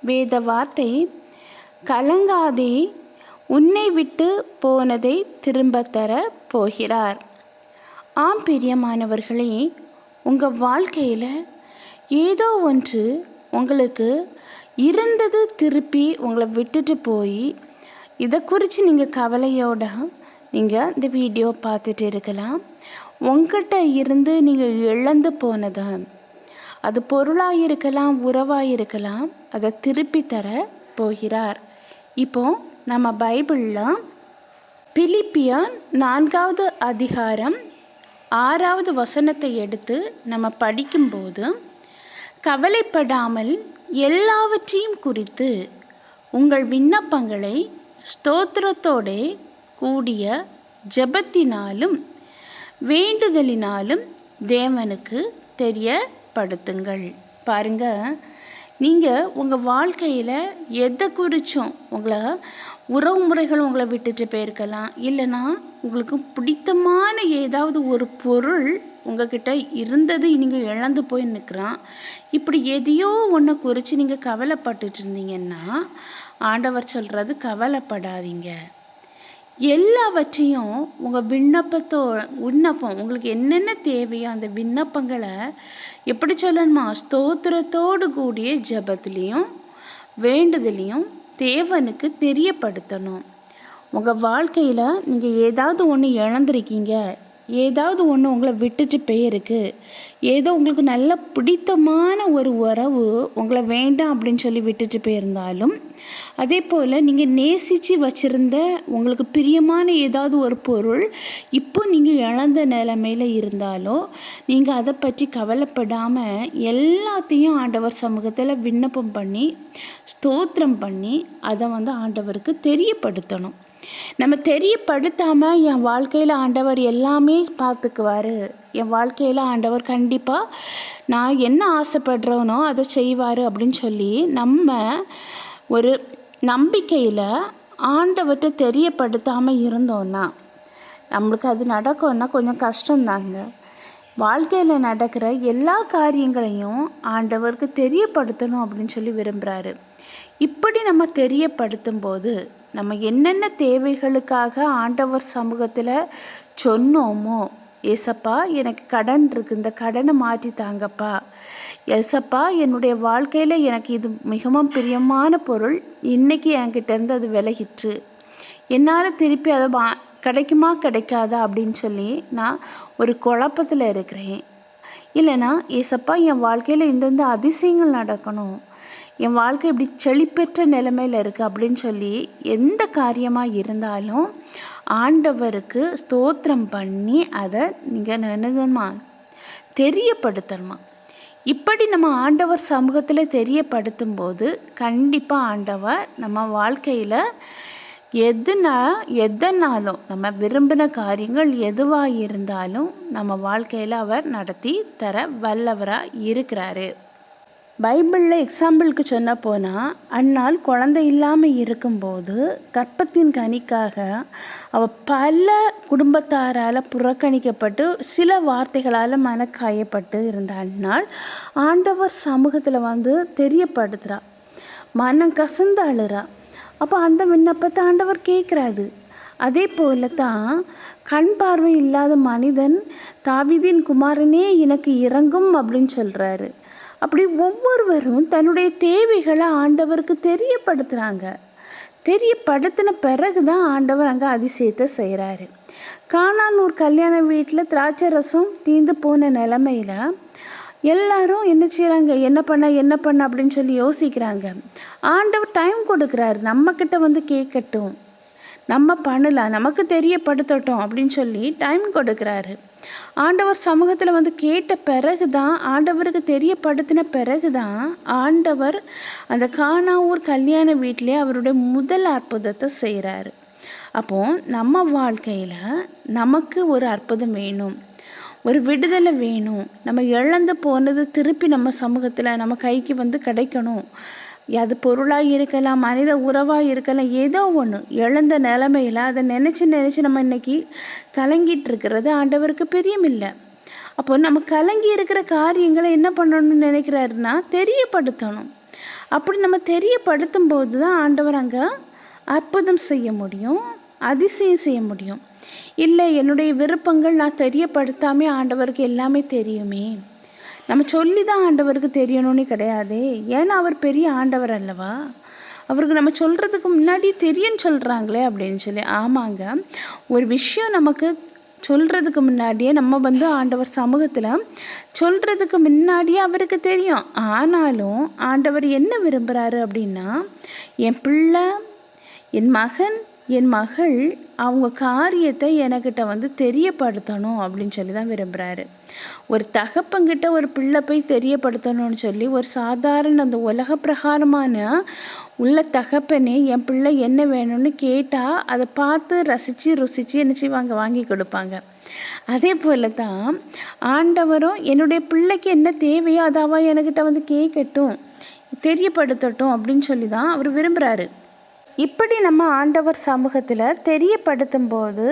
வேத வார்த்தை கலங்காதே உன்னை விட்டு போனதை திரும்ப தர போகிறார். ஆம் பிரியமானவர்களே உங்கள் வாழ்க்கையில் ஏதோ ஒன்று உங்களுக்கு இருந்தது திருப்பி உங்களை விட்டுட்டு போய் இதை குறித்து நீங்கள் கவலையோட நீங்கள் இந்த வீடியோ பார்த்துட்டு இருக்கலாம். உங்கள்கிட்ட இருந்து நீங்கள் இழந்து போனதை அது பொருளாக இருக்கலாம் உறவாக இருக்கலாம் அதை திருப்பி தர போகிறார். இப்போ நம்ம பைபிளில் பிலிப்பியன் நான்காவது அதிகாரம் ஆறாவது வசனத்தை எடுத்து நம்ம படிக்கும்போது கவலைப்படாமல் எல்லாவற்றையும் குறித்து உங்கள் விண்ணப்பங்களை ஸ்தோத்திரத்தோடே கூடிய ஜெபத்தினாலும் வேண்டுதலினாலும் தேவனுக்கு தெரிய படுத்துங்கள் பாருங்க நீங்கள் உங்கள் வாழ்க்கையில் எதை குறித்தும் உங்களை உறவு முறைகள் உங்களை விட்டுட்டு போயிருக்கலாம். இல்லைன்னா உங்களுக்கு பிடித்தமான ஏதாவது ஒரு பொருள் உங்ககிட்ட இருந்தது நீங்கள் இழந்து போய் நிற்கிறான் இப்படி எதையோ ஒன்றை குறித்து நீங்கள் கவலைப்பட்டுட்டு இருந்தீங்கன்னா ஆண்டவர் சொல்கிறது கவலைப்படாதீங்க. எல்லாவற்றையும் உங்கள் விண்ணப்பத்தோ விண்ணப்பம் உங்களுக்கு என்னென்ன தேவையோ அந்த விண்ணப்பங்களை எப்படி சொல்லணுமா? ஸ்தோத்திரத்தோடு கூடிய ஜபத்துலேயும் வேண்டுதலையும் தேவனுக்கு தெரியப்படுத்தணும். உங்கள் வாழ்க்கையில் நீங்கள் ஏதாவது ஒன்று இழந்திருக்கீங்க. ஏதாவது ஒன்று உங்களை விட்டுட்டு போயிருக்கு. ஏதோ உங்களுக்கு நல்ல பிடித்தமான ஒரு உறவு உங்களை வேண்டாம் அப்படின்னு சொல்லி விட்டுட்டு போயிருந்தாலும் அதே போல் நீங்கள் நேசித்து வச்சுருந்த உங்களுக்கு பிரியமான ஏதாவது ஒரு பொருள் இப்போ நீங்கள் இழந்த நிலைமையில் இருந்தாலோ நீங்கள் அதை பற்றி கவலைப்படாமல் எல்லாத்தையும் ஆண்டவர் சமூகத்தில் விண்ணப்பம் பண்ணி ஸ்தோத்திரம் பண்ணி அதை வந்து ஆண்டவருக்கு தெரியப்படுத்தணும். நம்ம தெரியப்படுத்தாமல் என் வாழ்க்கையில் ஆண்டவர் எல்லாமே பார்த்துக்குவார். என் வாழ்க்கையில் ஆண்டவர் கண்டிப்பாக நான் என்ன ஆசைப்படுறோனோ அதை செய்வார் அப்படின்னு சொல்லி நம்ம ஒரு நம்பிக்கையில் ஆண்டவர்கிட்ட தெரியப்படுத்தாமல் இருந்தோன்னா நம்மளுக்கு அது நடக்கும்னா கொஞ்சம் கஷ்டம்தாங்க. வாழ்க்கையில் நடக்கிற எல்லா காரியங்களையும் ஆண்டவருக்கு தெரியப்படுத்தணும் அப்படின்னு சொல்லி விரும்புகிறாரு இப்படி நம்ம தெரியப்படுத்தும் போது நம்ம என்னென்ன தேவைகளுக்காக ஆண்டவர் சமூகத்தில் சொன்னோமோ ஏசப்பா எனக்கு கடன் இருக்குது இந்த கடனை மாற்றி தாங்கப்பா. ஏசப்பா என்னுடைய வாழ்க்கையில் எனக்கு இது மிகவும் பிரியமான பொருள். இன்றைக்கி என்கிட்டேருந்து அது விலகிற்று. என்னால் திருப்பி அதை வா கிடைக்குமா கிடைக்காதா? அப்படின்னு சொல்லி நான் ஒரு குழப்பத்தில் இருக்கிறேன். இல்லைனா ஏசப்பா என் வாழ்க்கையில் இந்தந்த அதிசயங்கள் நடக்கணும். என் வாழ்க்கை இப்படி செழிப்பெற்ற நிலைமையில் இருக்குது அப்படின்னு சொல்லி எந்த காரியமாக இருந்தாலும் ஆண்டவருக்கு ஸ்தோத்திரம் பண்ணி அதை நீங்கள் என்னதுமா தெரியப்படுத்தணுமா? இப்படி நம்ம ஆண்டவர் சமூகத்தில் தெரியப்படுத்தும் போது கண்டிப்பாக ஆண்டவர் நம்ம வாழ்க்கையில் எதுனா எதனாலும் நம்ம விரும்பின காரியங்கள் எதுவாக இருந்தாலும் நம்ம வாழ்க்கையில் அவர் நடத்தி தர வல்லவராக இருக்கிறாரு. பைபிளில் எக்ஸாம்பிளுக்கு சொன்ன போனால் அந்நாள் குழந்தை இல்லாமல் இருக்கும்போது கற்பத்தின் கனிக்காக அவள் பல குடும்பத்தாரால் புறக்கணிக்கப்பட்டு சில வார்த்தைகளால் மனக்காயப்பட்டு இருந்த அந்நாள் ஆண்டவர் சமூகத்தில் வந்து தெரியப்படுத்துகிறா மனம் கசந்து அழுறா. அப்போ அந்த விண்ணப்பத்தை ஆண்டவர் கேட்குறாரு அதே போல தான் கண் பார்வை இல்லாத மனிதன் தாவிதின் குமாரனே எனக்கு இறங்கும் அப்படின்னு சொல்கிறாரு அப்படி ஒவ்வொருவரும் தன்னுடைய தேவைகளை ஆண்டவருக்கு தெரியப்படுத்துகிறாங்க தெரியப்படுத்தின பிறகு தான் ஆண்டவர் அங்கே அதிசயத்தை செய்கிறாரு காணானூர் கல்யாண வீட்டில் திராட்சை ரசம் தீந்து போன நிலமையில் எல்லாரும் என்ன செய்கிறாங்க என்ன பண்ண என்ன பண்ண அப்படின்னு சொல்லி யோசிக்கிறாங்க. ஆண்டவர் டைம் கொடுக்குறாரு. நம்மக்கிட்ட வந்து கேட்கட்டும். நம்ம பண்ணலாம் நமக்கு தெரியப்படுத்தட்டும் அப்படின்னு சொல்லி டைம் கொடுக்குறாரு. ஆண்டவர் சமூகத்தில் வந்து கேட்ட பிறகு தான் ஆண்டவருக்கு தெரியப்படுத்தின பிறகு தான் ஆண்டவர் அந்த காணாவூர் கல்யாண வீட்டிலே அவருடைய முதல் அற்புதத்தை செய்கிறாரு அப்போது நம்ம வாழ்க்கையில் நமக்கு ஒரு அற்புதம் வேணும் ஒரு விடுதலை வேணும். நம்ம இழந்து போனது திருப்பி நம்ம சமூகத்தில் நம்ம கைக்கு வந்து கிடைக்கணும். அது பொருளாக இருக்கலாம் மனித உறவாக இருக்கலாம் ஏதோ ஒன்று எழுந்த நிலமையில் அதை நினச்சி நினச்சி நம்ம இன்றைக்கி கலங்கிட்டு இருக்கிறது ஆண்டவருக்கு பிரியமில்லை. அப்போ நம்ம கலங்கி இருக்கிற காரியங்களை என்ன பண்ணணும்னு நினைக்கிறாருன்னா தெரியப்படுத்தணும். அப்படி நம்ம தெரியப்படுத்தும் போது தான் ஆண்டவர் அங்கே அற்புதம் செய்ய முடியும் அதிசயம் செய்ய முடியும். இல்லை என்னுடைய விருப்பங்கள் நான் தெரியப்படுத்தாமே ஆண்டவருக்கு எல்லாமே தெரியுமே. நம்ம சொல்லி தான் ஆண்டவருக்கு தெரியணும்னு கிடையாது. ஏன்னா அவர் பெரிய ஆண்டவர் அல்லவா? அவருக்கு நம்ம சொல்கிறதுக்கு முன்னாடி தெரியும்னு சொல்கிறாங்களே அப்படின்னு சொல்லி. ஆமாங்க. ஒரு விஷயம் நமக்கு சொல்கிறதுக்கு முன்னாடியே நம்ம வந்து ஆண்டவர் சமூகத்தில் சொல்கிறதுக்கு முன்னாடியே அவருக்கு தெரியும். ஆனாலும் ஆண்டவர் என்ன விரும்புகிறாரு அப்படின்னா என் பிள்ளை என் மகன் என் மகள் அவங்க காரியத்தை எனக்கிட்ட வந்து தெரியப்படுத்தணும் அப்படின்னு சொல்லி தான் விரும்புகிறாரு ஒரு தகப்பங்கிட்ட ஒரு பிள்ளை போய் தெரியப்படுத்தணும்னு சொல்லி ஒரு சாதாரண அந்த உலக பிரகாரமான உள்ள தகப்பனே என் பிள்ளை என்ன வேணும்னு கேட்டால் அதை பார்த்து ரசித்து ருசித்து என்ன செய்வாங்க? வாங்கி கொடுப்பாங்க. அதே போல தான் ஆண்டவரும் என்னுடைய பிள்ளைக்கு என்ன தேவையோ அதாவா என்கிட்ட வந்து கேட்கட்டும் தெரியப்படுத்தட்டும் அப்படின்னு சொல்லி தான் அவர் விரும்புகிறாரு இப்படி நம்ம ஆண்டவர் சமூகத்தில் தெரியப்படுத்தும் போது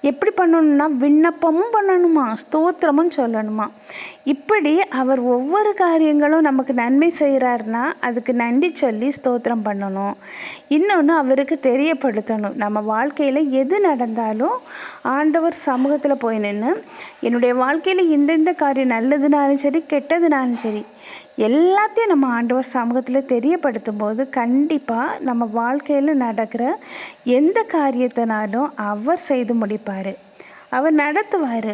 எப்படி பண்ணணும்னா விண்ணப்பமும் பண்ணணுமா? ஸ்தோத்திரமும் சொல்லணுமா? இப்படி அவர் ஒவ்வொரு காரியங்களும் நமக்கு நன்மை செய்கிறாருனா அதுக்கு நன்றி சொல்லி ஸ்தோத்திரம் பண்ணணும். இன்னொன்று அவருக்கு தெரியப்படுத்தணும். நம்ம வாழ்க்கையில் எது நடந்தாலும் ஆண்டவர் சமூகத்தில் போய் நின்று என்னுடைய வாழ்க்கையில் இந்தந்த காரியம் நல்லதுனாலும் சரி கெட்டதுனாலும் சரி எல்லாத்தையும் நம்ம ஆண்டவர் சமூகத்தில் தெரியப்படுத்தும் போது கண்டிப்பாக நம்ம வாழ்க்கையில் நடக்கிற எந்த காரியத்தினாலும் அவர் செய்து முடிப்பார். அவர் நடத்துவார்.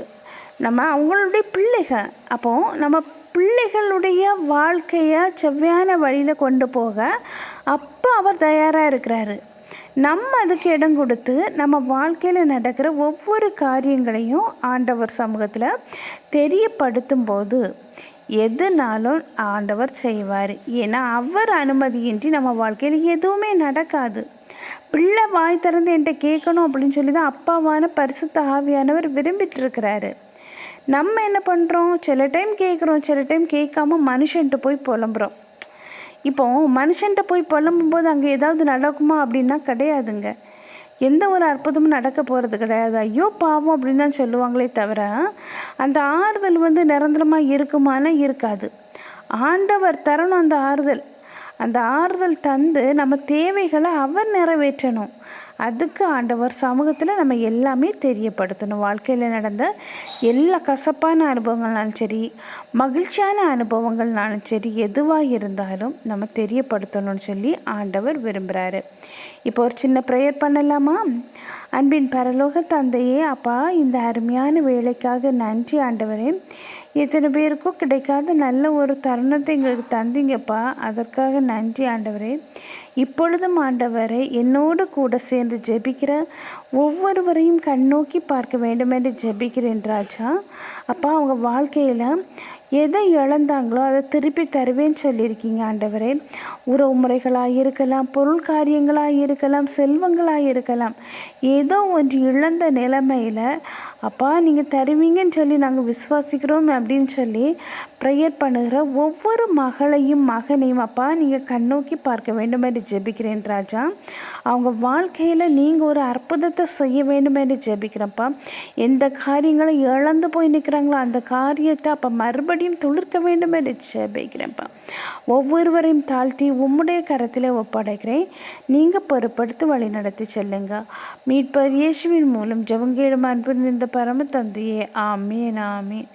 நம்ம அவங்களுடைய பிள்ளைகள். அப்போது நம்ம பிள்ளைகளுடைய வாழ்க்கையை செவ்வையான வழியில் கொண்டு போக அப்போ அவர் தயாராக இருக்கிறாரு. நம்ம அதுக்கு இடம் கொடுத்து நம்ம வாழ்க்கையில் நடக்கிற ஒவ்வொரு காரியங்களையும் ஆண்டவர் சமூகத்தில் தெரியப்படுத்தும் போது எதுனாலும் ஆண்டவர் செய்வார். ஏன்னா அவர் அனுமதியின்றி நம்ம வாழ்க்கையில் எதுவுமே நடக்காது. பிள்ளை வாய் திறந்து என்கிட்ட கேட்கணும் அப்படின்னு சொல்லி தான் அப்பாவான பரிசுத்த ஆவியானவர் விரும்பிட்டு இருக்கிறாரு நம்ம என்ன பண்ணுறோம் சில டைம் கேட்குறோம். சில டைம் கேட்காம மனுஷன்ட்டு போய் புலம்புறோம். இப்போ மனுஷன்ட்ட போய் புலம்பும்போது அங்கே ஏதாவது நடக்குமா அப்படின்னா கிடையாதுங்க. எந்த ஒரு அற்புதமும் நடக்க போகிறது கிடையாது. ஐயோ பாவம் அப்படின்னு தான் சொல்லுவாங்களே தவிர அந்த ஆறுதல் வந்து நிரந்தரமாக இருக்குமானா இருக்காது. ஆண்டவர் தரணும் அந்த ஆறுதல். அந்த ஆறுதல் தந்து நம்ம தேவைகளை அவர் நிறைவேற்றணும். அதுக்கு ஆண்டவர் சமூகத்தில் நம்ம எல்லாமே தெரியப்படுத்தணும். வாழ்க்கையில் நடந்த எல்லா கசப்பான அனுபவங்கள்னாலும் சரி மகிழ்ச்சியான அனுபவங்கள்னாலும் சரி எதுவாக இருந்தாலும் நம்ம தெரியப்படுத்தணும்னு சொல்லி ஆண்டவர் விரும்புகிறாரு இப்போ ஒரு சின்ன ப்ரேயர் பண்ணலாமா? அன்பின் பரலோக தந்தையே அப்பா இந்த அருமையான வேலைக்காக நன்றி ஆண்டவரே. எத்தனை பேருக்கும் கிடைக்காத நல்ல ஒரு தருணத்தை எங்களுக்கு தந்தீங்கப்பா. அதற்காக நன்றி ஆண்டவரே. இப்பொழுதும் ஆண்டவரை என்னோடு கூட சேர்ந்து ஜெபிக்கிற ஒவ்வொருவரையும் கண்ணோக்கி பார்க்க வேண்டும் என்று ஜெபிக்கிறேன் ராஜா. அப்பா அவங்க வாழ்க்கையில் எதை இழந்தாங்களோ அதை திருப்பி தருவேன்னு சொல்லியிருக்கீங்க ஆண்டவரே. உறவு முறைகளாக இருக்கலாம் பொருள் காரியங்களாக இருக்கலாம் செல்வங்களாக இருக்கலாம். ஏதோ ஒன்று இழந்த நிலைமையில் அப்பா நீங்கள் தருவீங்கன்னு சொல்லி நாங்கள் விசுவாசிக்கிறோம் அப்படின்னு சொல்லி ப்ரேயர் பண்ணுகிற ஒவ்வொரு மகளையும் மகனையும் அப்பா நீங்கள் கண்ணோக்கி பார்க்க வேண்டும் என்று ஜெபிக்கிறேன் ராஜா. அவங்க வாழ்க்கையில் நீங்கள் ஒரு அற்புதத்தை செய்ய வேண்டும் என்று ஜெபிக்கிறப்பா எந்த காரியங்களும் இழந்து போய் நிற்கிறாங்களோ அந்த காரியத்தை அப்போ மறுபடியும் மறுபடியும் துளிர்க்க வேண்டும் என்று ஜெபிக்கிறேன்ப்பா ஒவ்வொருவரையும் தாழ்த்தி உம்முடைய கரத்தில் ஒப்படைக்கிறேன். நீங்கள் பொறுப்படுத்தி வழி நடத்தி செல்லுங்க. மீட்பர் இயேசுவின் மூலம் ஜவங்கேடும் அன்பு இந்த பரம தந்தையே. ஆமீன் ஆமீன்.